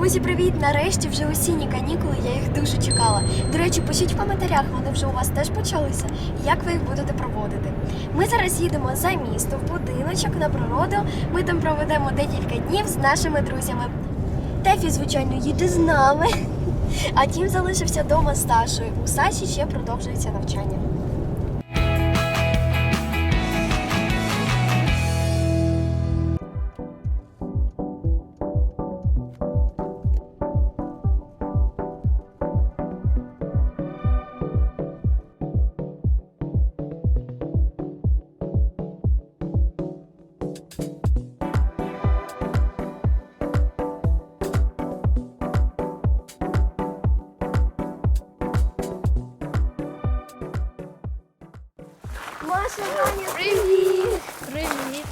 Друзі, привіт! Нарешті вже осінні канікули, я їх дуже чекала. До речі, пишіть в коментарях, вони вже у вас теж почалися. Як ви їх будете проводити? Ми зараз їдемо за місто в будиночок на природу. Ми там проведемо декілька днів з нашими друзями. Тефі, звичайно, їде з нами. А Тім залишився вдома з Сашою. У Саші ще продовжується навчання. Маша, Таня, привіт! Привіт!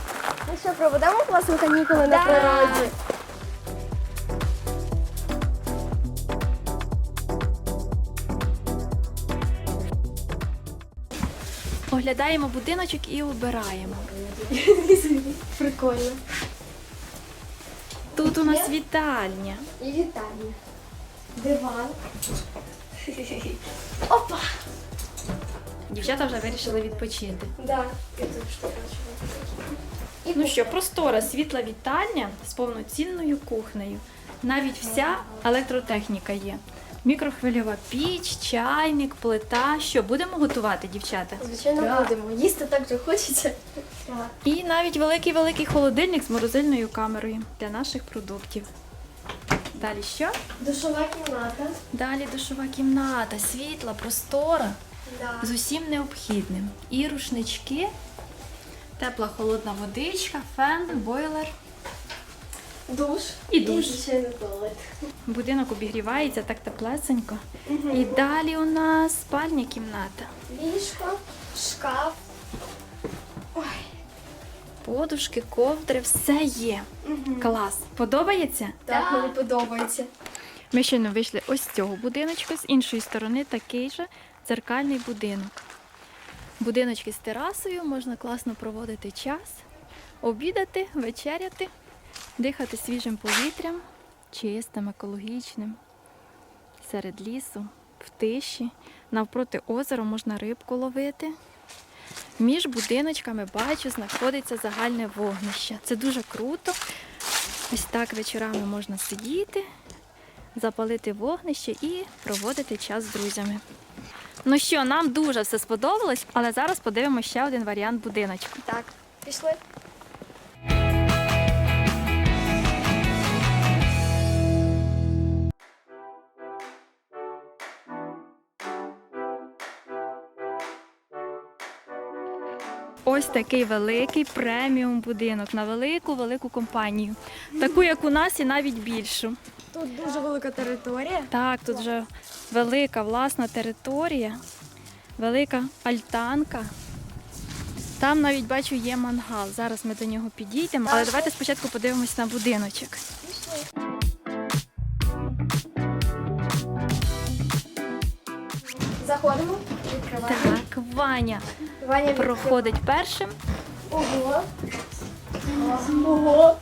Ну що, проведемо класну канікули на природі? Оглядаємо будиночок і обираємо. Прикольно. Тут у нас вітальня. І вітання. Диван. Опа! Дівчата вже вирішили відпочити. Да, я тут що бачила. Ну що, простора світла вітальня з повноцінною кухнею. Навіть вся електротехніка є. Мікрохвильова піч, чайник, плита. Що будемо готувати, дівчата? Звичайно, Да. будемо. Їсти так же хочеться. І навіть великий-великий холодильник з морозильною камерою для наших продуктів. Далі що? Душова кімната. Далі душова кімната, світла, простора. Да. з усім необхідним. І рушнички, тепла холодна водичка, фен, бойлер. Душ. І душ. Будинок обігрівається так теплесенько. І далі у нас спальня кімната. Ліжко, шкаф. Ой. Подушки, ковдри, все є. Клас. Подобається? Так, мені подобається. Ми щойно вийшли ось з цього будиночку, з іншої сторони такий же дзеркальний будинок. Будиночки з терасою, можна класно проводити час, обідати, вечеряти, дихати свіжим повітрям, чистим, екологічним, серед лісу, в тиші. Навпроти озера можна рибку ловити. Між будиночками бачу, знаходиться загальне вогнище. Це дуже круто. Ось так вечорами можна сидіти, запалити вогнище і проводити час з друзями. Ну що, нам дуже все сподобалось, але зараз подивимося ще один варіант будиночку. Так, пішли. Ось такий великий преміум будинок на велику велику компанію. Таку, як у нас, і навіть більшу. Тут дуже велика територія. Так, тут вже велика власна територія, велика альтанка. Там навіть бачу є мангал. Зараз ми до нього підійдемо. Але давайте спочатку подивимось на будиночок. Заходимо, відкриваємо. Так, Ваня Ваня проходить першим. Ого. Ого.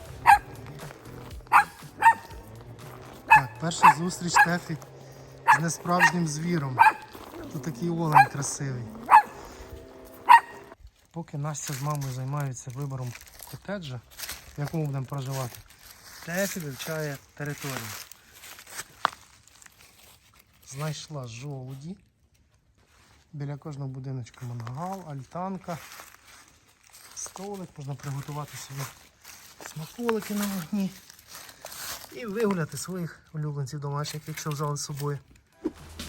Перша зустріч Тефі з несправжнім звіром. Тут такий олень красивий. Поки Настя з мамою займаються вибором котеджа, в якому будемо проживати, Тефі вивчає територію. Знайшла жолуді. Біля кожного будиночка мангал, альтанка, столик, можна приготувати собі смаколики на вогні. І вигуляти своїх улюбленців домашніх, якщо взяли з собою.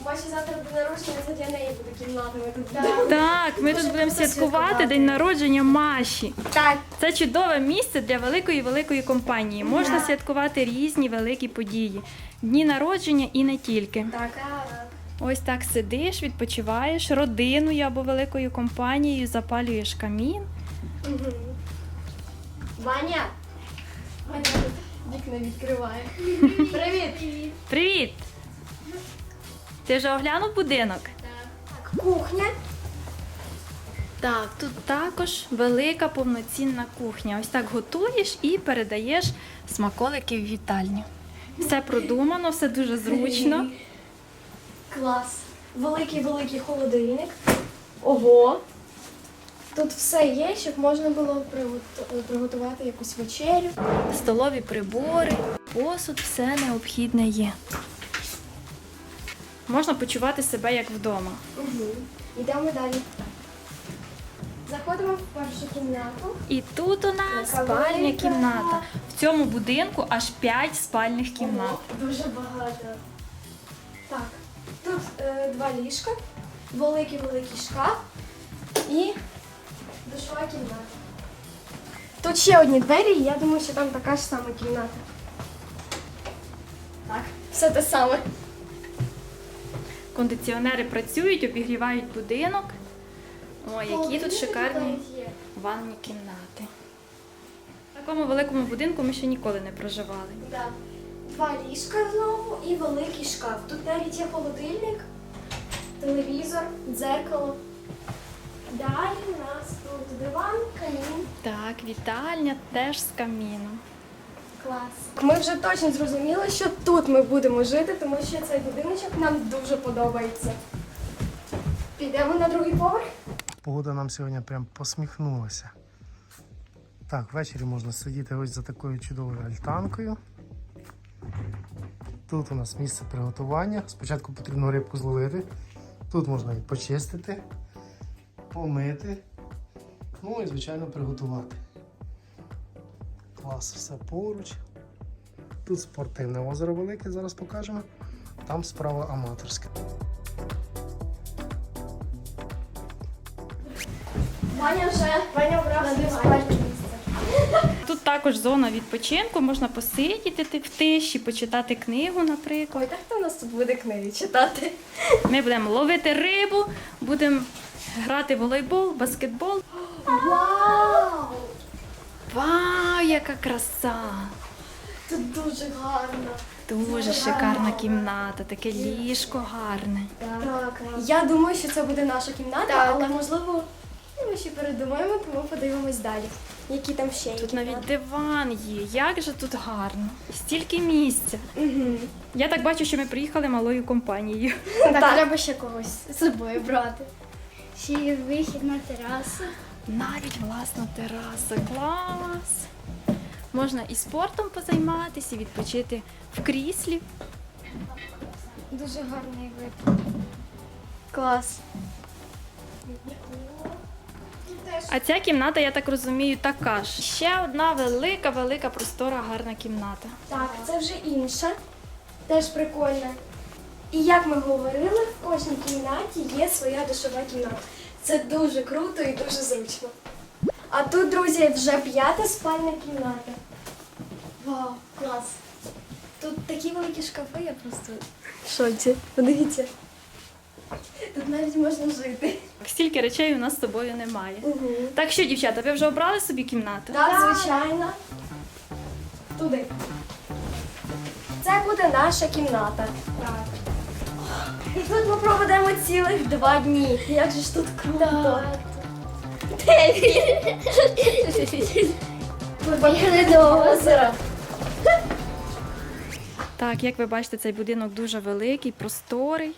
Бачу, завтра день народження, це для неї буде кімната. Ми тут Так, ми тут будемо святкувати день народження Маші. Так. Це чудове місце для великої великої компанії. Можна святкувати різні великі події, дні народження і не тільки. Так. Ось так сидиш, відпочиваєш родиною або великою компанією, запалюєш камін. Ваня. Ваня вікна відкриває. Привіт. Привіт! Ти вже оглянув будинок? Кухня. Так, тут також велика повноцінна кухня. Ось так готуєш і передаєш смаколики в вітальню. Все продумано, все дуже зручно. Клас. Великий великий холодильник. Ого. Тут все є, щоб можна було приготувати якусь вечерю. Столові прибори, посуд, все необхідне є. Можна почувати себе як вдома. Угу. Йдемо далі. Заходимо в першу кімнату. І тут у нас Яка спальня велика. кімната. В цьому будинку аж 5 спальних кімнат. Ого, дуже багато. Так, тут е, два ліжка, великий великий шкаф і душова кімната. Тут ще одні двері, і я думаю, що там така ж сама кімната. Так, все те саме. Кондиціонери працюють, обігрівають будинок. Ой, які тут шикарні ванні кімнати. В такому великому будинку ми ще ніколи не проживали. Да. Два ліжка знову і великий шкаф. Тут навіть є холодильник, телевізор, дзеркало. Далі у нас тут диван, камін. Так, вітальня теж з каміном. Клас. Ми вже точно зрозуміли, що тут ми будемо жити, тому що цей будиночок нам дуже подобається. Підемо на другий поверх. Погода нам сьогодні прям посміхнулася. Так, ввечері можна сидіти ось за такою чудовою альтанкою. Тут у нас місце приготування. Спочатку потрібно рибку зловити. Тут можна і почистити, помити. Ну і, звичайно, приготувати. Клас, все поруч. Тут спортивне озеро велике, зараз покажемо. Там справа аматорська. Ваня вже Ваня собі спальне місце. Тут також зона відпочинку, можна посидіти в тиші, почитати книгу, наприклад. Ой, так хто у нас тут буде книги читати? Ми будемо ловити рибу, будемо грати в волейбол, баскетбол. Вау! Вау, яка краса! Тут дуже гарно. Дуже шикарна кімната, таке ліжко гарне. Так, я думаю, що це буде наша кімната, але можливо ми ще передумаємо, тому подивимось далі. Які там ще є. Тут навіть диван є. Як же тут гарно! Стільки місця. Угу. Я так бачу, що ми приїхали малою компанією. Так, треба ще когось з собою брати. Ще є вихід на терасу. Навіть власна тераса. Клас! Можна і спортом позайматися, і відпочити в кріслі. Дуже гарний вид. Клас. А ця кімната, я так розумію, така ж. Ще одна велика, велика, простора, гарна кімната. Так, це вже інша. Теж прикольна. І як ми говорили, в кожній кімнаті є своя душова кімната. Це дуже круто і дуже зручно. А тут, друзі, вже п'ята спальна кімната. Вау, клас. Тут такі великі шкафи, я просто в шоці. Подивіться. Тут навіть можна жити. Стільки речей у нас з собою немає. Угу. Так що, дівчата, ви вже обрали собі кімнату? Так, звичайно. Туди. Це буде наша кімната. Так. І тут ми проведемо цілих два дні. Як же ж тут круто. Ми поїхали до озера. Так, як ви бачите, цей будинок дуже великий, просторий,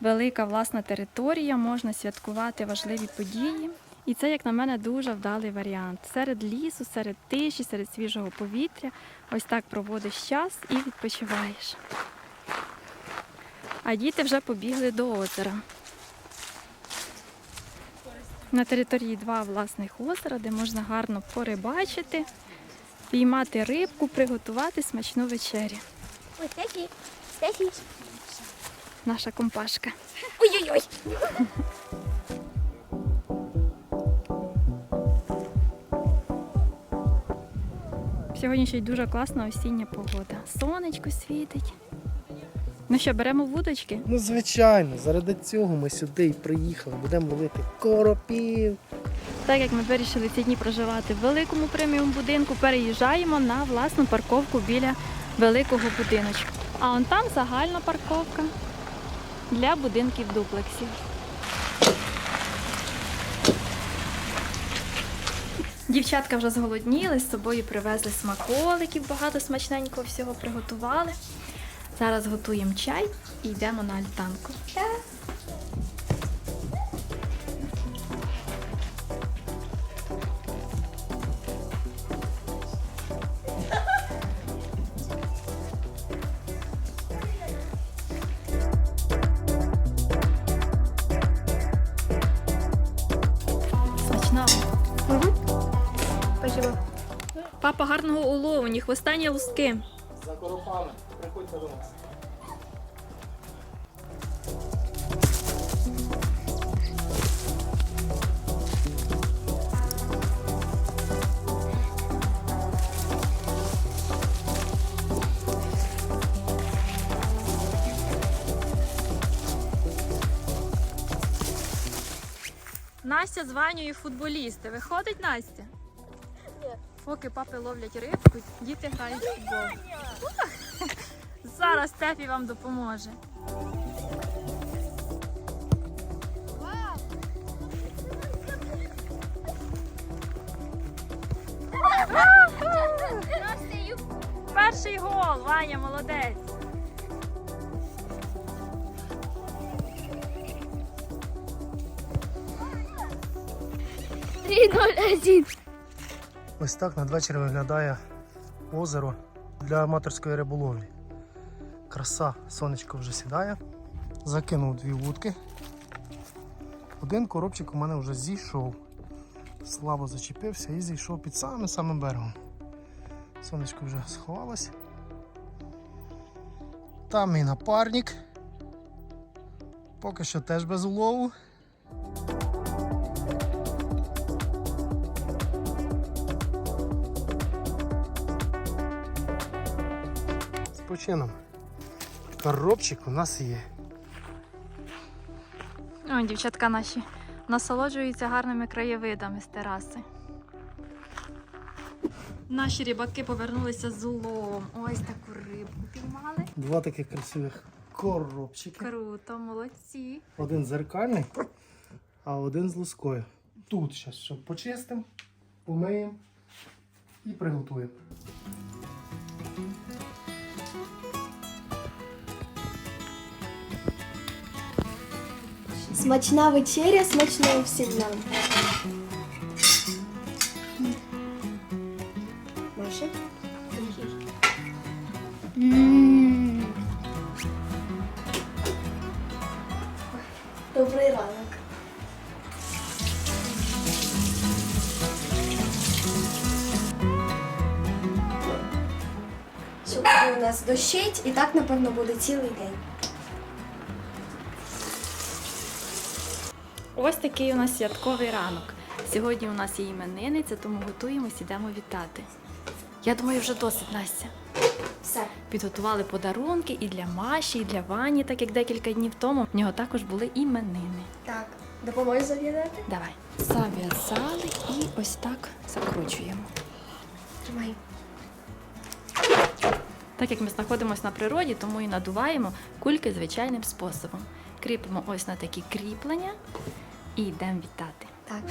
велика власна територія, можна святкувати важливі події. І це, як на мене, дуже вдалий варіант. Серед лісу, серед тиші, серед свіжого повітря. Ось так проводиш час і відпочиваєш. А діти вже побігли до озера. На території два власних озера, де можна гарно порибачити, піймати рибку, приготувати смачну вечерю. Ось такі. Такі. Наша компашка. Ой-ой-ой. Сьогодні ще й дуже класна осіння погода. Сонечко світить. Ну що, беремо вудочки? Ну, звичайно, заради цього ми сюди і приїхали. Будемо ловити коропів. Так як ми вирішили ці дні проживати в великому преміум будинку, переїжджаємо на власну парковку біля великого будиночку. А он там загальна парковка для будинків дуплексів. Дівчатка вже зголодніли, з собою привезли смаколиків, багато смачненького всього приготували. Зараз готуємо чай і йдемо на альтанку. Папа гарного улову, ні хвоста, ні луски. За коропами. Приходьте до нас. Настя дзвонює футболісти. Виходить Настя? Поки папи ловлять рибку, діти грають в футбол. Зараз Стефі вам допоможе. Перший гол, Ваня, молодець. Ось так надвечір виглядає озеро для аматорської риболовлі. Краса, сонечко вже сідає. Закинув дві вудки. Один коробчик у мене вже зійшов. Слабо зачепився і зійшов під самим самим берегом. Сонечко вже сховалось. Там мій напарник. Поки що теж без улову. З Коробчик у нас є. О, дівчатка наші насолоджуються гарними краєвидами з тераси. Наші рибаки повернулися з уловом. Ось таку рибку піймали. Два таких красивих коробчики. Круто, молодці. Один зеркальний, а один з лускою. Тут зараз почистимо, помиємо і приготуємо. Смачна вечеря, смачного всім нам. Маша? Добрий ранок. Сьогодні у нас дощить і так, напевно, буде цілий день. Ось такий у нас святковий ранок. Сьогодні у нас є іменинниця, тому готуємось, ідемо вітати. Я думаю, вже досить Настя. Все. Підготували подарунки і для Маші, і для Вані, так як декілька днів тому в нього також були іменини. Так, допоможеш зав'язати? Давай. Зав'язали і ось так закручуємо. Тримай. Так як ми знаходимося на природі, тому і надуваємо кульки звичайним способом. Кріпимо ось на такі кріплення і йдемо вітати. Так.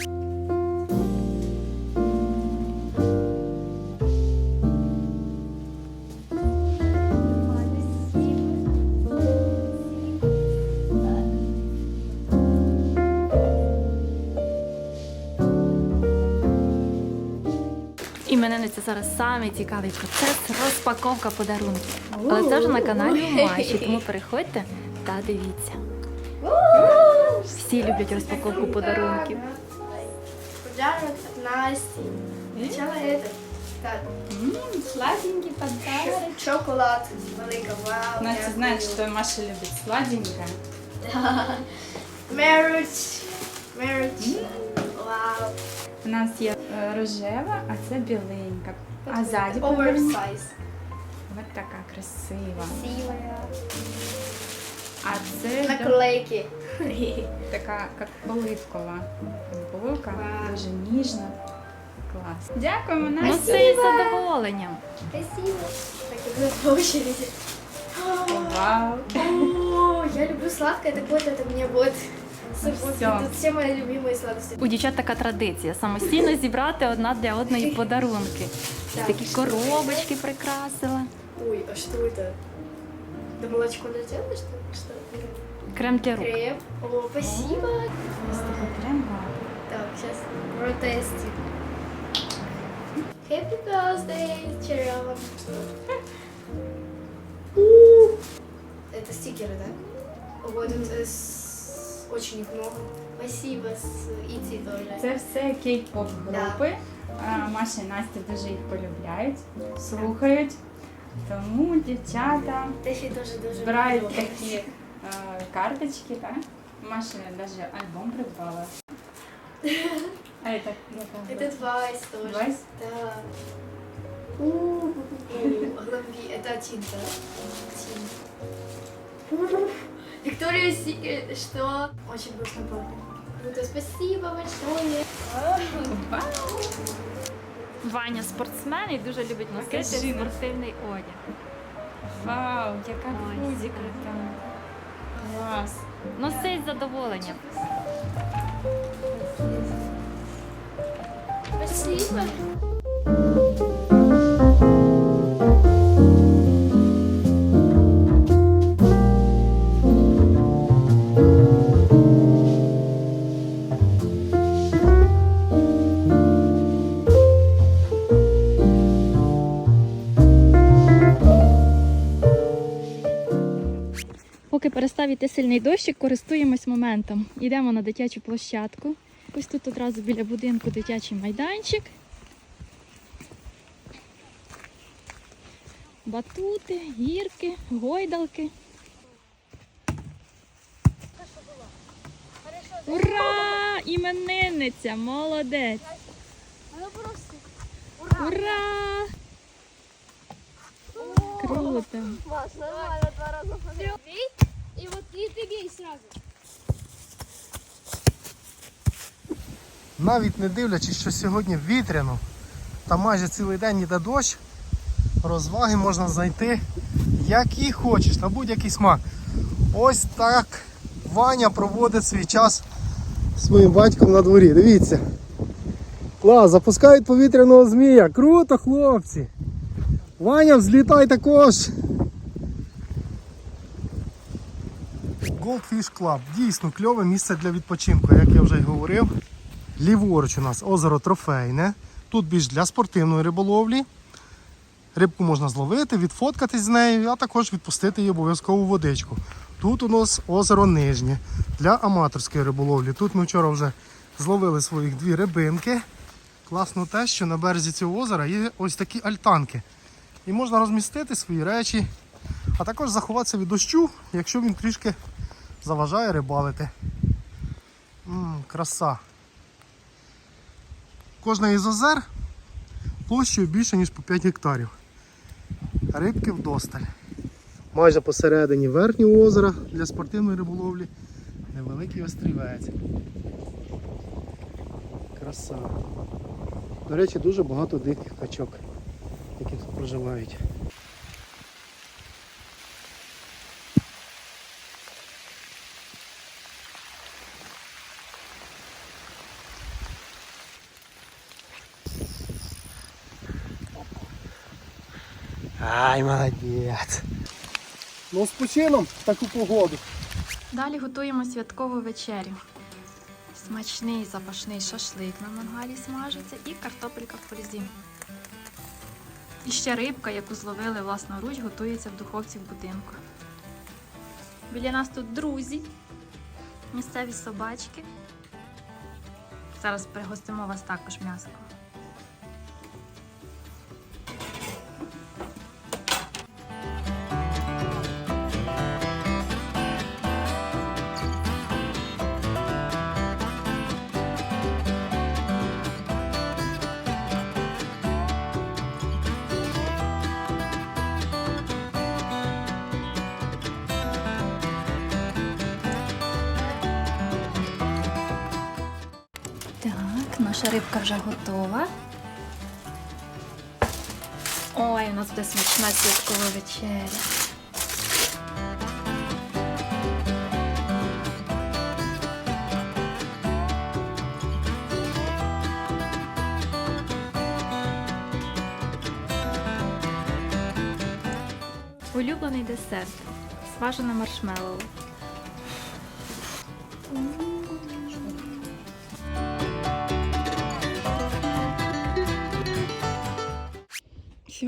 Іменинниця зараз самий цікавий процес розпаковка подарунків. Але це вже на каналі Маші, тому переходьте та дивіться. Всі люблять розпаковку подарунків. От. Сначала это. Так, Сладенький подарок. шоколад велика, вау. Настя знает, что Маша любит сладенькое. Marriage. Marriage. Вау. У нас є е, рожева, а це біленька. А ззаді поверни. Oversize. Ось така красива. Красивая. А це для- Наклейки. така як оливкова футболка, Вау. дуже ніжна. Клас. Дякуємо, Ну Настя. це із задоволенням. Спасибо. Так, это по очереди. Вау. О, я люблю сладкое, так вот это мне вот. Субботки. Всё. Тут все мои любимые сладости. У дівчат така традиція самостійно зібрати одна для одної подарунки. Ось такі коробочки прикрасила. Ой, а что это? Это молочко наделали, что ли? Что? Крем для рук. Крем. О, спасибо. Ось такий крем гарний. Так, сейчас протестим. Happy birthday, Черема. Это стикеры, да? Вот тут э, с- очень их много. Спасибо, с Ити тоже. Це все кей-поп групи. А, Маша і Настя дуже їх полюбляють, слухають. Тому дівчата Тэфи тоже дуже збирають люблю. такі е, карточки, так? Маша навіть альбом придбала. А это яка? Это Твайс тоже. Твайс? Да. У, Ламби, это Тинта. Тинта. Виктория Секрет, что? Очень вкусно пахнет. Круто, спасибо большое. Вау! Ваня спортсмен і дуже любить носити Покажи нам. спортивний одяг. Вау, яка Ой, там. Клас. Носить з задоволенням. Спасибо. Поки перестав іти сильний дощик, користуємось моментом. Йдемо на дитячу площадку. Ось тут одразу біля будинку дитячий майданчик. Батути, гірки, гойдалки. Ура! Іменинниця! Молодець! Ура! Круто! И вот и ты бей сразу. Навіть не дивлячись, що сьогодні вітряно та майже цілий день йде дощ, розваги можна знайти які хочеш, на будь-який смак. Ось так Ваня проводить свій час зі своїм батьком на дворі. Дивіться. Клас, запускають повітряного змія. Круто, хлопці. Ваня, взлітай також. Goldfish Club. Дійсно кльове місце для відпочинку, як я вже й говорив. Ліворуч у нас озеро трофейне. Тут більш для спортивної риболовлі. Рибку можна зловити, відфоткатись з нею, а також відпустити її обов'язково в водичку. Тут у нас озеро нижнє для аматорської риболовлі. Тут ми вчора вже зловили своїх дві рибинки. Класно те, що на березі цього озера є ось такі альтанки. І можна розмістити свої речі, а також заховатися від дощу, якщо він трішки заважає рибалити. М, краса. Кожна із озер площею більше, ніж по 5 гектарів. Рибки вдосталь. Майже посередині верхнього озера для спортивної риболовлі невеликий острівець. Краса. До речі, дуже багато диких качок, які тут проживають. Ай, молодець. Ну, з почином в таку погоду. Далі готуємо святкову вечерю. Смачний запашний шашлик на мангалі смажиться і картопелька в фользі. І ще рибка, яку зловили власноруч, готується в духовці в будинку. Біля нас тут друзі, місцеві собачки. Зараз пригостимо вас також м'ясом. Наша рибка вже готова. Ой, у нас буде смачна святкова вечеря. Улюблений десерт. Смажене маршмеллоу.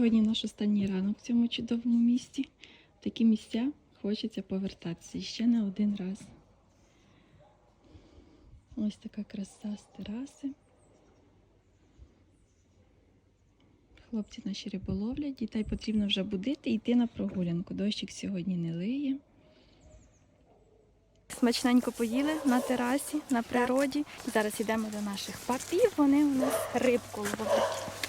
Сьогодні наш останній ранок в цьому чудовому місті. В такі місця хочеться повертатися ще не один раз. Ось така краса з тераси. Хлопці наші риболовлять, дітей потрібно вже будити і йти на прогулянку. Дощик сьогодні не лиє. Смачненько поїли на терасі, на природі. Зараз йдемо до наших папів, вони у нас рибку ловлять.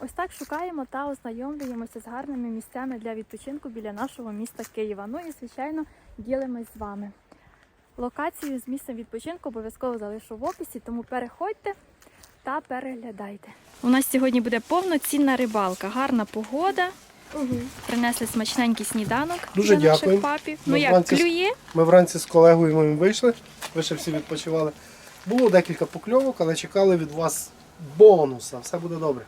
Ось так шукаємо та ознайомлюємося з гарними місцями для відпочинку біля нашого міста Києва. Ну і, звичайно, ділимось з вами. Локацію з місцем відпочинку обов'язково залишу в описі, тому переходьте та переглядайте. У нас сьогодні буде повноцінна рибалка, гарна погода. Угу. Принесли смачненький сніданок Дуже для наших дякую. папів. Ми Ну як вранці клює? Ми вранці з колегою моїм вийшли, ви ще всі відпочивали. Було декілька покльовок, але чекали від вас бонуса. Все буде добре.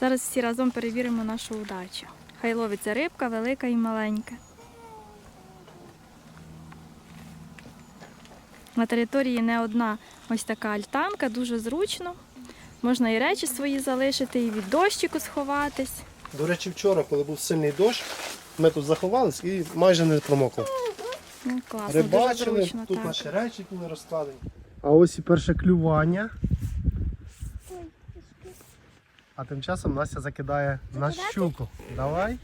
Зараз всі разом перевіримо нашу удачу. Хай ловиться рибка, велика і маленька. На території не одна ось така альтанка, дуже зручно. Можна і речі свої залишити, і від дощику сховатись. До речі, вчора, коли був сильний дощ, ми тут заховались і майже не промокли. Ну, класно, дуже зручно. тут так. наші речі були розкладені. А ось і перше клювання. А тим часом Настя закидає на щуку. Давай.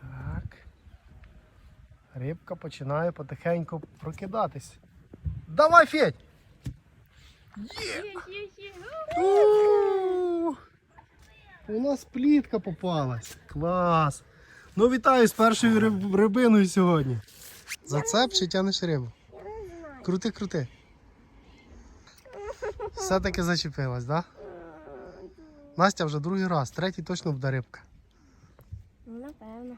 Так. Рибка починає потихеньку прокидатись. Давай, Федь! Є! У! У нас плітка попалась. Клас. Ну вітаю з першою риб- рибиною сьогодні. Зацеп чи тянеш рибу? Крути, крути. Все-таки зачепилась, так? Да? Настя вже другий раз, третій точно буде рибка. Ну, напевно.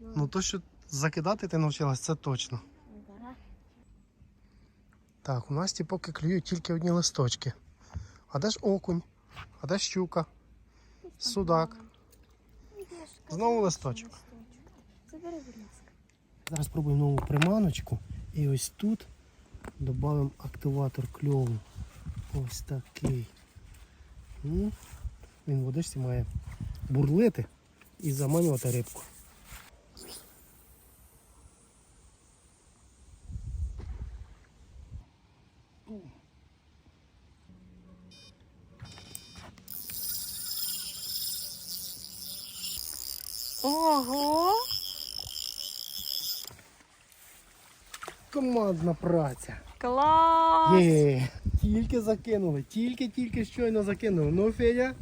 Ну то, що закидати ти навчилась, це точно. Так, у Насті поки клюють тільки одні листочки. А де ж окунь? А де щука? Судак. Знову листочок. Забери, будь ласка. Зараз спробуємо нову приманочку. І ось тут додамо активатор кльову. Ось такий. Ну, Він в водичці має бурлити і заманювати рибку. Ого! Командна праця. Клас! Є, тільки закинули, тільки-тільки щойно закинули. Ну, Федя.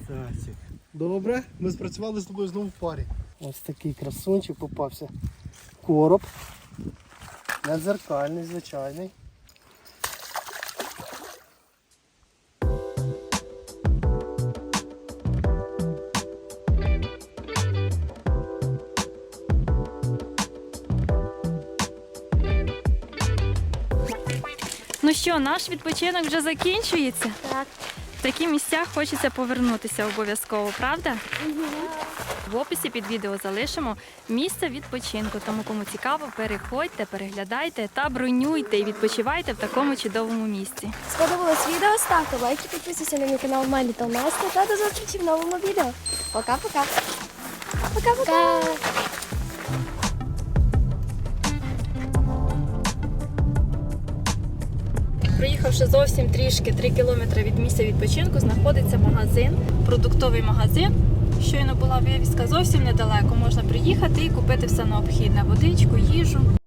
Сасик. Добре, ми спрацювали з тобою знову в парі. Ось такий красунчик попався. Короб. Не дзеркальний, звичайний. Що, наш відпочинок вже закінчується. Так. В такі місця хочеться повернутися обов'язково, правда? В описі під відео залишимо місце відпочинку. Тому кому цікаво, переходьте, переглядайте та бронюйте і відпочивайте в такому чудовому місці. Сподобалось відео, ставте лайки, підписуйтесь на мій канал My Little Настя та до зустрічі в новому відео. Пока-пока. Пока-пока. Проїхавши зовсім трішки 3 кілометри від місця відпочинку, знаходиться магазин, продуктовий магазин. Щойно була вивіска зовсім недалеко. Можна приїхати і купити все необхідне: водичку, їжу.